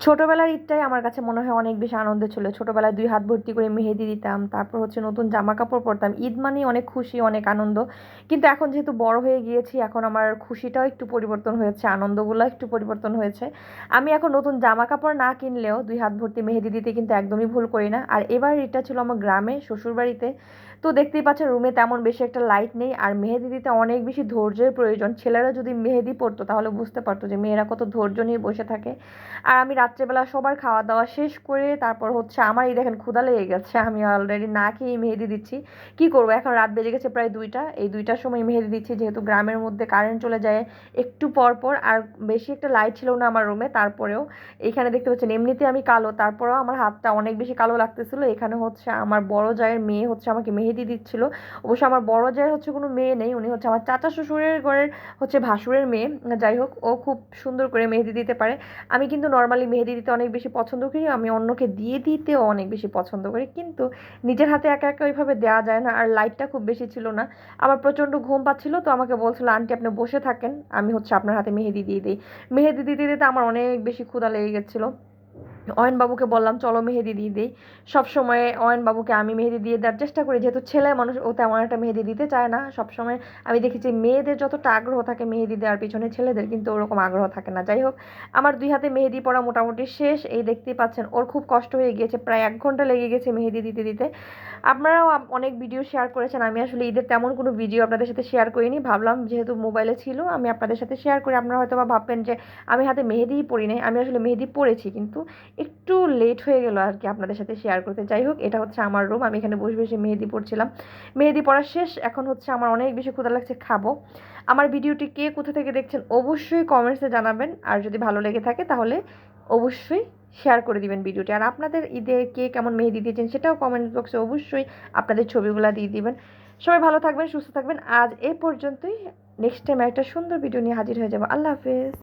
ছোটোবেলার ঈদটাই আমার কাছে মনে হয় অনেক বেশি আনন্দ ছিল। ছোটোবেলায় দুই হাত ভর্তি করে মেহেদি দিতাম, তারপর হচ্ছে নতুন জামা কাপড় পরতাম। ঈদ মানেই অনেক খুশি, অনেক আনন্দ। কিন্তু এখন যেহেতু বড় হয়ে গিয়েছি, এখন আমার খুশিটাও একটু পরিবর্তন হয়েছে, আনন্দগুলো একটু পরিবর্তন হয়েছে। আমি এখন নতুন জামা কাপড় না কিনলেও দুই হাত ভর্তি মেহেদি দিতে কিন্তু একদমই ভুল করি না। আর এবার ঈদটা ছিল আমার গ্রামে, শ্বশুরবাড়িতে। তো দেখতেই পাচ্ছেন রুমে তেমন বেশি একটা লাইট নেই। আর মেহেদি দিতে অনেক বেশি ধৈর্যের প্রয়োজন। ছেলেরা যদি মেহেদি পড়তো তাহলে বুঝতে পারতো যে মেয়েরা কত ধৈর্য নিয়ে বসে থাকে। আর আমি রাত্রেবেলা সবার খাওয়া দাওয়া শেষ করে তারপর হচ্ছে আমার এই দেখেন ক্ষুদা লেগে গেছে, আমি অলরেডি না খেয়ে মেহেদি দিচ্ছি। কি করব? এখন রাত বেজে গেছে প্রায় দুইটা। এই দুইটার সময় মেহেদি দিচ্ছি, যেহেতু গ্রামের মধ্যে কারেন্ট চলে যায় একটু পর পর, আর বেশি একটা লাইট ছিল না আমার রুমে তারপরেও এখানে দেখতে পাচ্ছেন এমনিতে আমি কালো, তারপরেও আমার হাতটা অনেক বেশি কালো লাগতেছিল। এখানে হচ্ছে আমার বড় জায়ের মেয়ে হচ্ছে আমাকে মেহেদি দিচ্ছিল। অবশ্য আমার বড় জায়ের হচ্ছে কোনো মেয়ে নেই, উনি হচ্ছে আমার চাচা শ্বশুরের ঘরের হচ্ছে ভাসুরের মেয়ে। যাই হোক, ও খুব সুন্দর করে মেহেদি দিতে পারে। আমি কিন্তু নর্মালি মেহেদি দিতে অনেক বেশি পছন্দ করি, আমি অন্যকে দিয়ে দিতেও অনেক বেশি পছন্দ করি। কিন্তু নিজের হাতে একা একা ওইভাবে দেওয়া যায় না, আর লাইটটা খুব বেশি ছিল না। আমার প্রচণ্ড ঘুম পাচ্ছিল, তো আমাকে বলছিল, আন্টি, আপনি বসে থাকেন, আমি হচ্ছে আপনার হাতে মেহেদি দিয়ে দিই। মেহেদি দিতে দিতে আমার অনেক বেশি ক্ষুধা লেগে গেছিল। অয়ন বাবুকে বললাম, চলো মেহেদি দিয়ে দিই। সবসময় অয়ন বাবুকে আমি মেহেদি দিয়ে দেওয়ার চেষ্টা করি। যেহেতু ছেলে মানুষ, ও তেমন একটা মেহেদি দিতে চায় না। সবসময় আমি দেখেছি মেয়েদের যতটা আগ্রহ থাকে মেহেদি দেওয়ার পিছনে, ছেলেদের কিন্তু ওরকম আগ্রহ থাকে না। যাই হোক, আমার দুই হাতে মেহেদি পড়া মোটামুটি শেষ। এই দেখতেই পাচ্ছেন, ওর খুব কষ্ট হয়ে গিয়েছে। প্রায় এক ঘণ্টা লেগে গেছে মেহেদি দিতে দিতে। আপনারাও অনেক ভিডিও শেয়ার করেছেন। আমি আসলে ঈদের তেমন কোনো ভিডিও আপনাদের সাথে শেয়ার করিনি। ভাবলাম যেহেতু মোবাইলে ছিল, আমি আপনাদের সাথে শেয়ার করি। আপনারা হয়তো বা ভাববেন যে, আমি হাতে মেহেদিই পড়ি নাই, আমি আসলে মেহেদি পড়েছি। কিন্তু একটু লেট হয়ে গেল আর কি আপনাদের সাথে শেয়ার করতে। যাই হোক, এটা হচ্ছে আমার রুম আমি এখানে বসে বসে মেহেদি পড়ছিলাম। মেহেদি পড়া শেষ, এখন হচ্ছে আমার অনেক বেশি ক্ষুধা লাগছে, খাব। আমার ভিডিওটি কে কোথা থেকে দেখছেন অবশ্যই কমেন্টসে জানাবেন, আর যদি ভালো লেগে থাকে তাহলে অবশ্যই শেয়ার করে দিবেন ভিডিওটি। আর আপনাদের ঈদে কে কেমন মেহেদি দিয়েছেন সেটাও কমেন্ট বক্সে অবশ্যই আপনাদের ছবিগুলো দিয়ে দিবেন। সবাই ভালো থাকবেন, সুস্থ থাকবেন। আজ এ পর্যন্তই। নেক্সট টাইম একটা সুন্দর ভিডিও নিয়ে হাজির হয়ে যাব। আল্লাহ হাফেজ।